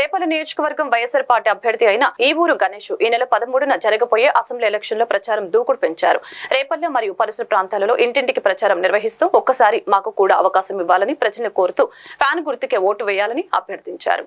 రేపల్లి నియోజకవర్గం వైఎస్ఆర్ పార్టీ అభ్యర్థి అయిన ఈ ఊరు గణేష్ ఈ నెల పదమూడున జరగబోయే అసెంబ్లీ ఎలక్షన్లో ప్రచారం దూకుడు పెంచారు. రేపల్లె మరియు పరిసర ప్రాంతాలలో ఇంటింటికి ప్రచారం నిర్వహిస్తూ ఒక్కసారి మాకు కూడా అవకాశం ఇవ్వాలని ప్రజలు కోరుతూ ఫ్యాన్ గుర్తుకే ఓటు వేయాలని అభ్యర్థించారు.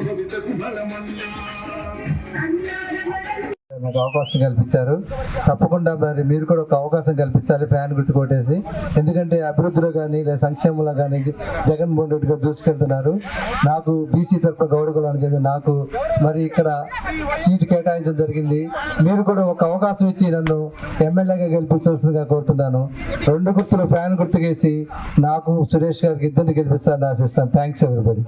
భవితకు బలమన్నా నాకు అవకాశం కల్పించారు. తప్పకుండా మరి మీరు కూడా ఒక అవకాశం కల్పించాలి ఫ్యాన్ గుర్తు కొట్టేసి. ఎందుకంటే అభివృద్ధిలో కానీ లేదా సంక్షేమంలో కానీ జగన్మోహన్ రెడ్డి గారు దూసుకెళ్తున్నారు. నాకు బీసీ తరఫున గౌరవం చెంది నాకు మరి ఇక్కడ సీటు కేటాయించడం జరిగింది. మీరు కూడా ఒక అవకాశం ఇచ్చి నన్ను ఎమ్మెల్యేగా గెలిపించాల్సిందిగా కోరుతున్నాను. రెండు గుర్తులు ఫ్యాన్ గుర్తుకేసి నాకు సురేష్ గారికి ఇద్దరిని గెలిపిస్తారని ఆశిస్తాను. Thanks everybody